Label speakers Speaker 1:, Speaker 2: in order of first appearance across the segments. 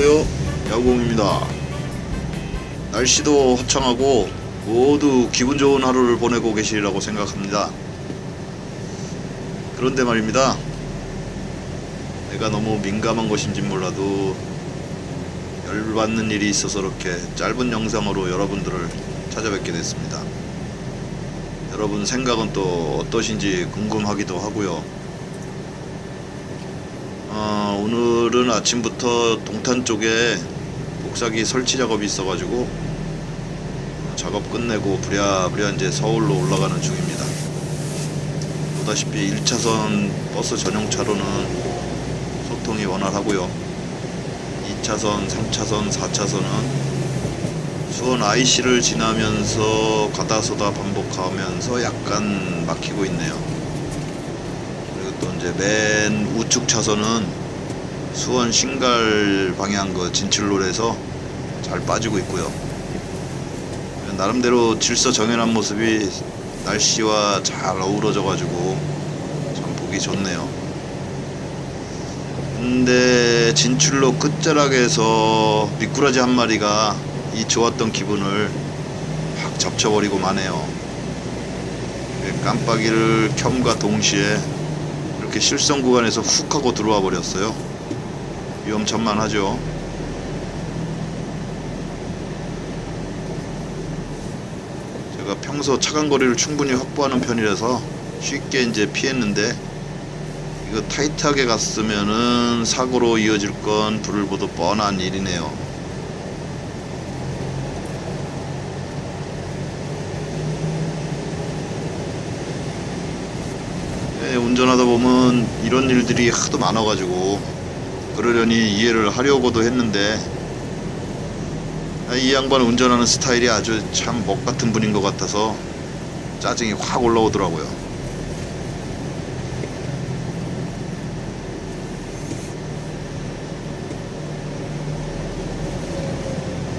Speaker 1: 안녕하세요. 야구공입니다. 날씨도 화창하고 모두 기분 좋은 하루를 보내고 계시리라고 생각합니다. 그런데 말입니다. 내가 너무 민감한 것인지 몰라도 열받는 일이 있어서 이렇게 짧은 영상으로 여러분들을 찾아뵙게 됐습니다. 여러분 생각은 또 어떠신지 궁금하기도 하고요. 어, 오늘은 아침부터 동탄 쪽에 복사기 설치 작업이 있어가지고 어, 작업 끝내고 부랴부랴 이제 서울로 올라가는 중입니다. 보다시피 1차선 버스 전용 차로는 소통이 원활하고요. 2차선, 3차선, 4차선은 수원 IC를 지나면서 가다서다 반복하면서 약간 막히고 있네요. 그리고 또 이제 맨 우측 차선은 수원 신갈 방향 그 진출로에서 잘 빠지고 있고요. 나름대로 질서 정연한 모습이 날씨와 잘 어우러져 가지고 참 보기 좋네요. 근데 진출로 끝자락에서 미꾸라지 한 마리가 이 좋았던 기분을 확 잡쳐버리고 마네요. 깜빡이를 켬과 동시에 이렇게 실성 구간에서 훅 하고 들어와 버렸어요. 위험천만하죠. 제가 평소 차간 거리를 충분히 확보하는 편이라서 쉽게 이제 피했는데 이거 타이트하게 갔으면은 사고로 이어질 건 불을 보듯 뻔한 일이네요. 예, 운전하다 보면 이런 일들이 하도 많아가지고 그러려니 이해를 하려고도 했는데 아, 이 양반 운전하는 스타일이 아주 참 먹 같은 분인 것 같아서 짜증이 확 올라오더라고요.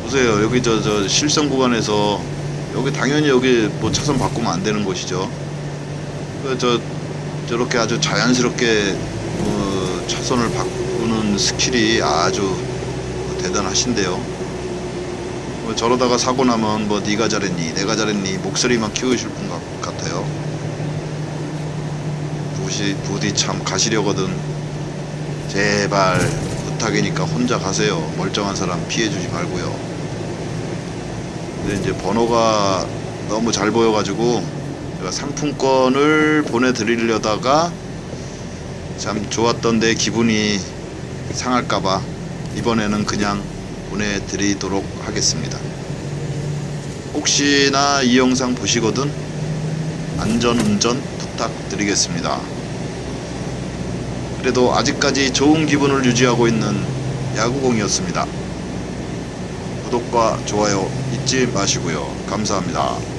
Speaker 1: 보세요 여기 저 저 실선 구간에서 여기 당연히 여기 뭐 차선 바꾸면 안 되는 곳이죠. 그저 저렇게 아주 자연스럽게 어, 차선을 바꾸는 스킬이 아주 대단하신데요. 뭐 저러다가 사고 나면 뭐 네가 잘했니, 내가 잘했니 목소리만 키우실 분 같- 같아요. 부디 부디 참 가시려거든. 제발 부탁이니까 혼자 가세요. 멀쩡한 사람 피해주지 말고요. 근데 이제 번호가 너무 잘 보여가지고 제가 상품권을 보내드리려다가 참 좋았던 내 기분이 상할까봐 이번에는 그냥 보내드리도록 하겠습니다. 혹시나 이 영상 보시거든 안전 운전 부탁드리겠습니다. 그래도 아직까지 좋은 기분을 유지하고 있는 야구공이었습니다. 구독과 좋아요 잊지 마시고요. 감사합니다.